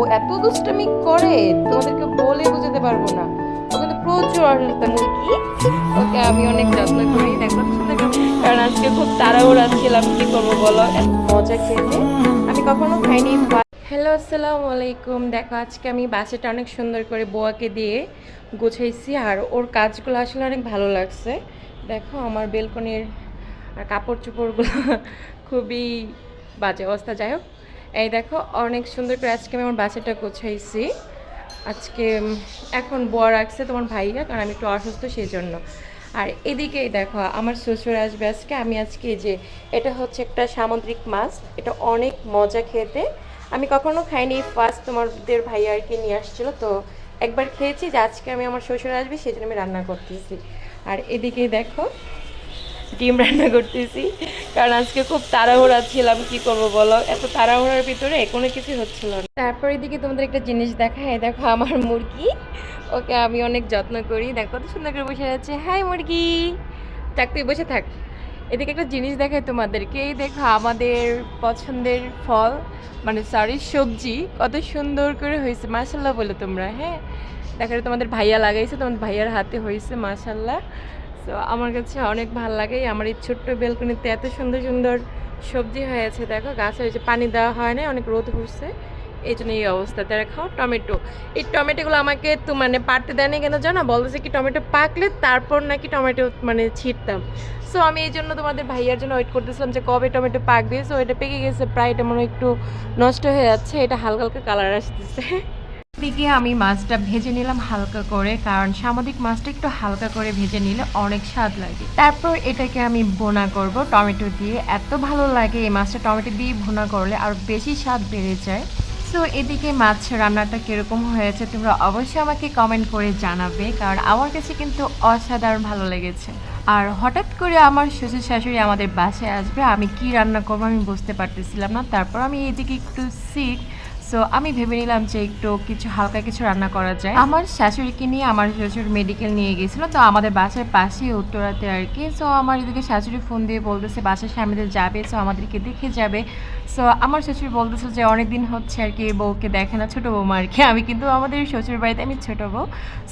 ও এত দুষ্টামি করে, তোমাদেরকে বলে বুঝাতে পারব না। ও কিন্তু প্রচুর অসুস্থ মুরগি ওকে, আমি অনেক যত্ন করি, দেখো। কারণ আজকে খুব তাড়াহুড়া ছিলাম, কি করব বলো? এত মজা খেতে। আমি কখনো খাইনি হ্যালো আসসালামু আলাইকুম। দেখো, আজকে আমি বাসাটা অনেক সুন্দর করে বোয়াকে দিয়ে গোছাইছি, আর ওর কাজগুলো আসলে অনেক ভালো লাগছে। দেখো, আমার বেলকনির কাপড় চোপড়গুলো খুবই বাজে অবস্থা। যাই হোক এই দেখো, অনেক সুন্দর করে আজকে আমি আমার বাচ্চাটা গোছাইছি। আজকে এখন বর রাখছে তোমার ভাইয়া, কারণ আমি একটু অসুস্থ সেই জন্য আর এদিকেই দেখো, আমার শ্বশুর আসবে আজকে। আমি আজকে যে, এটা হচ্ছে একটা সামুদ্রিক মাছ, এটা অনেক মজা খেতে। আমি কখনো খাইনি ফার্স্ট তোমাদের ভাইয়া আর কি নিয়ে আসছিল, তো একবার খেয়েছি যে আজকে আমি আমার শ্বশুর আসবে সেই জন্য আমি রান্না করতেছি। আর এদিকেই দেখো ডিম রান্না করতেছি। কারণ আজকে খুব তাড়াহুড়া ছিলাম, কি করব বলো? এত তাড়াহুড়ার ভিতরে কোনো কিছু হচ্ছিল না। তারপর এদিকে তোমাদের একটা জিনিস দেখায় দেখো আমার মুরগি। ওকে আমি অনেক যত্ন করি। দেখো কত সুন্দর করে বসে আছে। হাই মুরগি। থাক, তুই বসে থাক। এদিকে একটা জিনিস দেখায় তোমাদেরকে। এই দেখো আমাদের পছন্দের ফল মানে সরি সবজি। কত সুন্দর করে হয়েছে মাসাল্লাহ বলে তোমরা হ্যাঁ? দেখো তোমাদের ভাইয়া লাগাইছে, তোমাদের ভাইয়ার হাতে হয়েছে মাসাল্লাহ তো আমার কাছে অনেক ভালো লাগে। আমার এই ছোট্ট বেলকনিতে এত সুন্দর সুন্দর সবজি হয়েছে। দেখো, গাছে হয়েছে পানি দেওয়া হয় না অনেক রোদ উঠছে এই জন্য এই অবস্থা খাও টমেটো। এই টমেটোগুলো আমাকে তো মানে পারতে দেয়নি কেন জানো? বলতেছে কি, টমেটো পাকলে তারপর নাকি টমেটো মানে ছিটতাম সো আমি এই জন্য তোমাদের ভাইয়ার জন্য ওয়েট করতেছিলাম যে কবে টমেটো পাকবে। সো এটা পেকে গেছে, প্রায় এটা মনে একটু নষ্ট হয়ে যাচ্ছে। এটা হালকা হালকা কালার আসতেছে। দিকে আমি মাছটা ভেজে নিলাম হালকা করে, কারণ সামুদ্রিক মাছটা একটু হালকা করে ভেজে নিলে অনেক স্বাদ লাগে। তারপর এটাকে আমি বোনা করব টমেটো দিয়ে। এত ভালো লাগে এই মাছটা টমেটো দিয়ে ভুনা করলে আর বেশি স্বাদ বেড়ে যায়। সো এদিকে মাছ রান্নাটা কীরকম হয়েছে তোমরা অবশ্যই আমাকে কমেন্ট করে জানাবে, কারণ আমার কাছে কিন্তু অসাধারণ ভালো লেগেছে। আর হঠাৎ করে আমার শ্বশুর শাশুড়ি আমাদের বাসায় আসবে, আমি কি রান্না করব আমি বুঝতে পারতেছিলাম না। তারপর আমি এদিকে একটু সিক সো আমি ভেবে নিলাম যে একটু কিছু, হালকা কিছু রান্না করা যায়। আমার শাশুড়িকে নিয়ে আমার শ্বশুর মেডিকেল নিয়ে গেছিল, তো আমাদের বাসার পাশেই উত্তরাতে আর কি। সো আমার এদিকে শাশুড়ি ফোন দিয়ে বলতেছে, বাসার সামনে যাবে সো আমাদেরকে দেখে যাবে। সো আমার শ্বশুর বলতেছে যে অনেক দিন হচ্ছে আর কি বউকে দেখে না, ছোটো বৌমা আর কি। আমি কিন্তু আমাদের শ্বশুর বাড়িতে, আমি ছোটো বউ।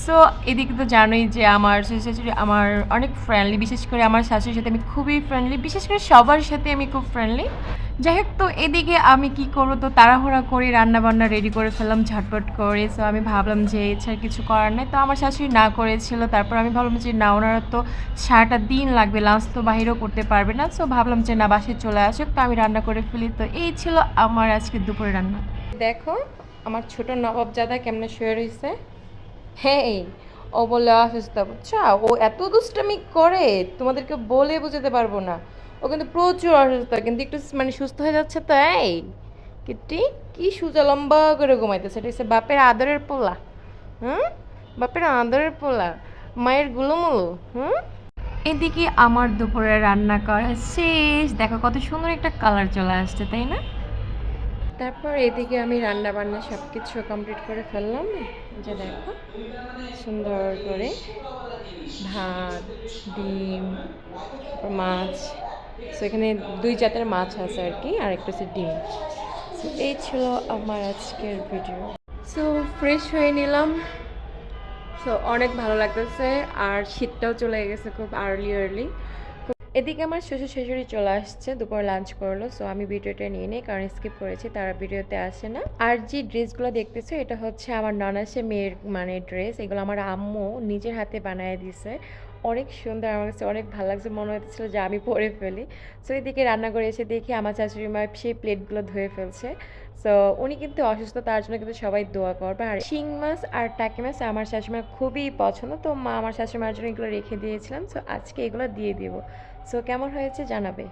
সো এদিকে তো জানোই যে, আমার শ্বশুর শাশুড়ি আমার অনেক ফ্রেন্ডলি বিশেষ করে আমার শাশুড়ির সাথে আমি খুবই ফ্রেন্ডলি বিশেষ করে সবার সাথে আমি খুব ফ্রেন্ডলি যাই হোক, তো এদিকে আমি কি করব? তো তাড়াহুড়া করে রান্না বান্না রেডি করে ফেললাম, ঝটপট করে। সো আমি ভাবলাম যে এছাড়া কিছু করার নেই। তো আমার শাশুড়ি না করেছিল। তারপর আমি ভাবলাম যে না, ওনারা তো সারাটা দিন লাগবে লাঞ্চ তো বাহিরেও করতে পারবে না। সো ভাবলাম যে না বাসে চলে আসুক। তো আমি রান্না করে ফেলি। তো এই ছিল আমার আজকে দুপুরে রান্না। দেখো, আমার ছোট নবাবজাদা কেমনে শুয়ে রয়েছে হ্যাঁ এই ও বলে অসুস্থ বুঝছ? ও এত দুষ্টামি করে, তোমাদেরকে বলে বোঝাতে পারব না। ও কিন্তু প্রচুর অসুস্থ, কিন্তু একটু মানে সুস্থ হয়ে যাচ্ছে তো, এই। কিটি, কি সুজা লম্বা করে ঘুমাইতেছে, এটা হচ্ছে বাপের আদরের পোলা, হুম? বাপের আদরের পোলা, মায়ের গুলোমুলো, হুম? এদিকে আমার দুপুরে রান্না করা শেষ। দেখো কত সুন্দর একটা কালার চলে আসছে, তাই না? তারপর এদিকে আমি রান্না বান্না সব কিছু কমপ্লিট করে ফেললাম। যে দেখো, সুন্দর করে ভাত, ডিম মাছ সো এখানে দুই জাতের মাছ আছে আর কি আর একটা হচ্ছে ডিম। সো এই ছিল আমার আজকের ভিডিও সো ফ্রেশ হয়ে নিলাম। সো অনেক ভালো লাগতেছে আর শীতটাও চলে গেছে খুব আর্লি আর্লি এদিকে আমার শ্বশুর শাশুড়ি চলে আসছে দুপুর লাঞ্চ করল। সো আমি ভিডিওটা নিয়ে নিই কারণ স্কিপ করেছি তারা ভিডিওতে আসে না। আর যে ড্রেসগুলো দেখতেছো এটা হচ্ছে আমার ননাসে মেয়ের মানে ড্রেস এগুলো আমার আম্মু নিজের হাতে বানিয়ে দিছে। অনেক সুন্দর, আমার কাছে অনেক ভালো লাগছে। মনে হচ্ছিল যে আমি পরে ফেলি। সো এদিকে রান্না করে এসে দেখি আমার শাশুড়ি মা সেই প্লেটগুলো ধুয়ে ফেলছে। সো উনি কিন্তু অসুস্থ, তার জন্য কিন্তু সবাই দোয়া করবে। আর শিং মাছ আর টাকি মাছ আমার শাশুড়িমার খুবই পছন্দ। তো মা আমার শাশুড়িমার জন্য এগুলো রেখে দিয়েছিলাম। সো আজকে এগুলো দিয়ে দিব। সো কেমন হয়েছে জানাবে?